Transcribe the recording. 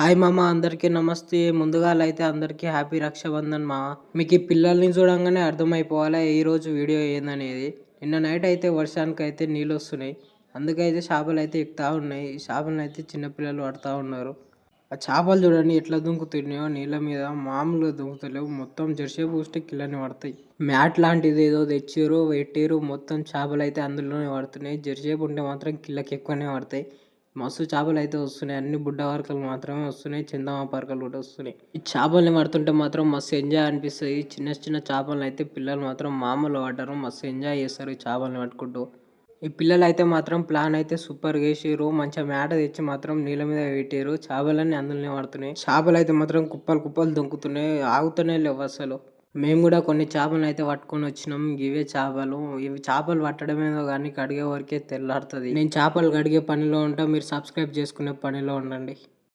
Hi మామ అందరికీ నమస్తే. ముందుగా అయితే అందరికీ హ్యాపీ రక్షాబంధన్ మామ. మీకు ఈ పిల్లల్ని చూడంగానే అర్థమైపోవాలి ఈ రోజు వీడియో ఏందనేది. నిన్న నైట్ అయితే వర్షానికి అయితే నీళ్ళు వస్తున్నాయి అందుకైతే చేపలు అయితే ఎక్కుతా ఉన్నాయి. ఈ చేపలను అయితే చిన్నపిల్లలు పడతా ఉన్నారు. ఆ చేపలు చూడండి ఎట్లా దుంకుతున్నాయో నీళ్ళ మీద. మామూలుగా దుంకుతలేవు. మొత్తం జెర్సీ పూస్తే కిల్లని పడతాయి. మ్యాట్ లాంటిది ఏదో తెచ్చారు పెట్టారు మొత్తం చేపలు అయితే అందులోనే పడుతున్నాయి. జెర్సేపు ఉంటే మాత్రం కిల్లకి ఎక్కువనే పడతాయి. మస్తు చేపలు అయితే వస్తున్నాయి. అన్ని బుడ్డ వరకలు మాత్రమే వస్తున్నాయి. చందమా పరకలు కూడా వస్తున్నాయి. ఈ చేపల్ని పడుతుంటే మాత్రం మస్తు ఎంజాయ్ అనిపిస్తుంది. చిన్న చిన్న చేపలను అయితే పిల్లలు మాత్రం మామూలు పడ్డారు. మస్తు ఎంజాయ్ చేస్తారు ఈ చేపల్ని పట్టుకుంటూ. ఈ పిల్లలు అయితే మాత్రం ప్లాన్ అయితే సూపర్ వేసారు మంచిగా మేట తెచ్చి మాత్రం నీళ్ళ మీద పెట్టారు చేపలన్నీ అందులోనే పడుతున్నాయి. చేపలు అయితే మాత్రం కుప్పలు కుప్పలు దొంకుతున్నాయి. ఆగుతూనే లేవు అసలు. మేము కూడా కొన్ని చేపలను అయితే పట్టుకొని వచ్చినాం. ఇవే చేపలు. ఇవి చేపలు పట్టడమేదో కానీ కడిగే వరకే తెల్లారుతుంది. నేను చేపలు కడిగే పనిలో ఉంటా. మీరు సబ్స్క్రైబ్ చేసుకునే పనిలో ఉండండి.